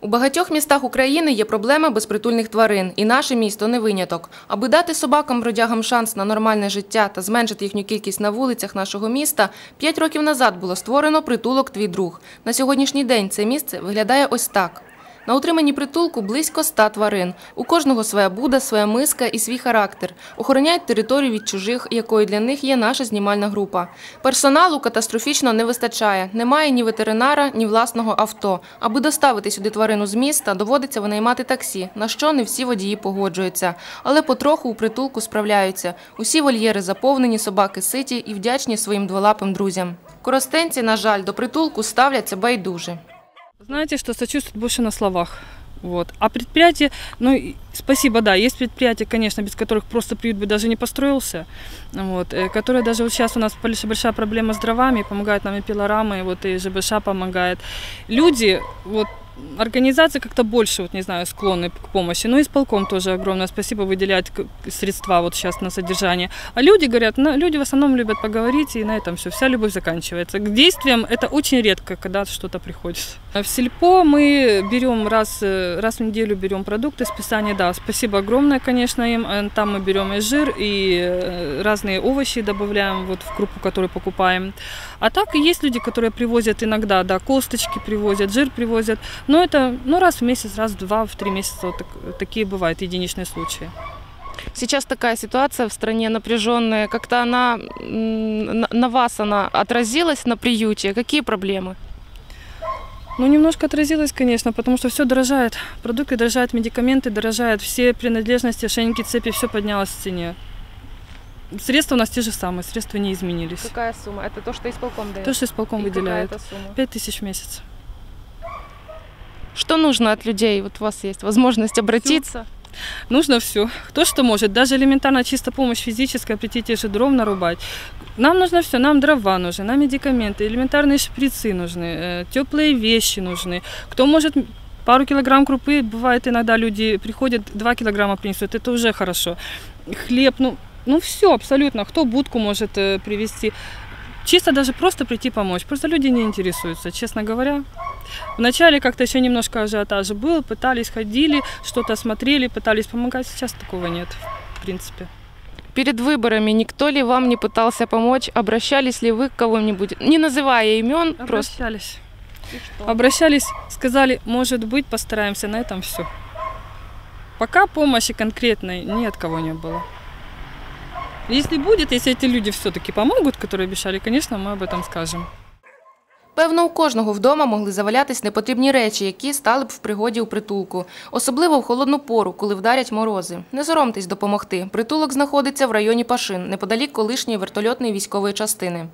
У багатьох містах України є проблема безпритульних тварин, і наше місто не виняток. Аби дати собакам бродягам шанс на нормальне життя та зменшити їхню кількість на вулицях нашого міста, п'ять років назад було створено притулок Твій друг. На сьогоднішній день це місце виглядає ось так. На утриманні притулку близько ста тварин. У кожного своя буда, своя миска і свій характер. Охороняють територію від чужих, якою для них є наша знімальна група. Персоналу катастрофічно не вистачає. Немає ні ветеринара, ні власного авто. Аби доставити сюди тварину з міста, доводиться винаймати таксі, на що не всі водії погоджуються. Але потроху у притулку справляються. Усі вольєри заповнені, собаки ситі і вдячні своїм дволапим друзям. Коростенці, на жаль, до притулку ставляться байдуже. Знаете, что сочувствуют больше на словах. Вот. А предприятие, ну, спасибо, да, есть предприятия, конечно, без которых просто приют бы даже не построился, вот, э, которые даже вот сейчас у нас большая проблема с дровами, помогают нам и пилорамы, вот, и ЖБШ помогает. Люди, вот, организации как-то больше, вот, не знаю, склонны к помощи, но исполком тоже огромное спасибо выделяет к- средства вот сейчас на содержание. А люди говорят, ну, люди в основном любят поговорить, и на этом все, вся любовь заканчивается. К действиям это очень редко, когда что-то приходит. А В сельпо мы берем раз, э, раз в неделю берем продукты, списание, да, спасибо огромное, конечно, им. Э, Там мы берем и жир, и э, разные овощи добавляем вот в крупу, которую покупаем. А так и есть люди, которые привозят иногда, да, косточки привозят, жир привозят. Но это, ну, раз в месяц, раз в два, в три месяца вот так- такие бывают единичные случаи. Сейчас такая ситуация в стране напряженная. Как-то она на- вас она отразилась на приюте? Какие проблемы? Ну, немножко отразилось, конечно, потому что все дорожает. Продукты дорожают, медикаменты дорожают, все принадлежности, ошейники, цепи, все поднялось в цене. Средства у нас те же самые, средства не изменились. Какая сумма? Это то, что исполком дает? То, что исполком И выделяет. 5 тысяч в месяц. Что нужно от людей? Вот у вас есть возможность обратиться. Нужно все. Кто что может. Даже элементарно чисто помощь физическая, прийти те же дров нарубать. Нам нужно все. Нам дрова нужны, нам медикаменты, элементарные шприцы нужны, теплые вещи нужны. Кто может пару килограмм крупы, бывает иногда люди приходят, 2 килограмма принесут, это уже хорошо. Хлеб, ну, ну все абсолютно. Кто будку может э, привезти. Чисто даже просто прийти помочь. Просто люди не интересуются, честно говоря. Вначале как-то еще немножко ажиотажа был, пытались, ходили, что-то смотрели, пытались помогать. Сейчас такого нет, в принципе. Перед выборами никто ли вам не пытался помочь? Обращались ли вы к кому-нибудь? Не называя имен, просто. Обращались. Обращались, сказали, может быть, постараемся, на этом все. Пока помощи конкретной ни от кого не было. Если будет, если эти люди все-таки помогут, которые обещали, конечно, мы об этом скажем. Певно, у кожного вдома могли завалятись непотрібні речі, які стали б в пригоді у притулку. Особливо в холодну пору, коли вдарять морози. Не соромтесь допомогти. Притулок знаходиться в районі Пашин, неподалік колишньої вертольотної військової частини.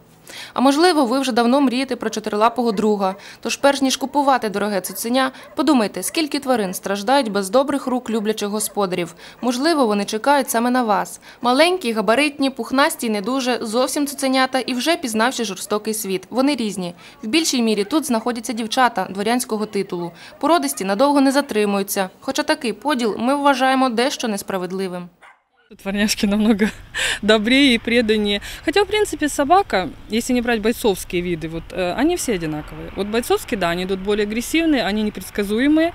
А можливо, ви вже давно мрієте про чотирилапого друга. Тож, перш ніж купувати дороге цуценя, подумайте, скільки тварин страждають без добрих рук люблячих господарів. Можливо, вони чекають саме на вас. Маленькі, габаритні, пухнасті, не дуже, зовсім цуценята і вже пізнавши жорстокий світ. Вони різні. В більшій мірі тут знаходяться дівчата дворянського титулу. Породисті надовго не затримуються. Хоча такий поділ ми вважаємо дещо несправедливим. Дворняжки намного добрее и преданнее. Хотя, в принципе, собака, если не брать бойцовские виды, вот, э, они все одинаковые. Вот бойцовские, да, они идут более агрессивные, они непредсказуемые.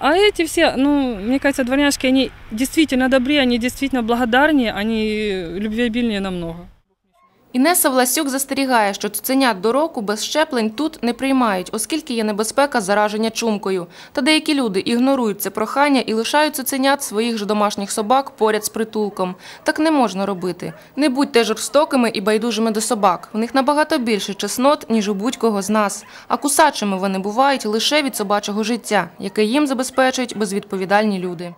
А эти все, ну, мне кажется, дворняжки, они действительно добрее, они действительно благодарнее, они любвеобильнее намного. Інеса Власюк застерігає, що цуценят до року без щеплень тут не приймають, оскільки є небезпека зараження чумкою. Та деякі люди ігнорують це прохання і лишають цуценят своїх ж домашніх собак поряд з притулком. Так не можна робити. Не будьте жорстокими і байдужими до собак. В них набагато більше чеснот, ніж у будь-кого з нас. А кусачими вони бувають лише від собачого життя, яке їм забезпечують безвідповідальні люди.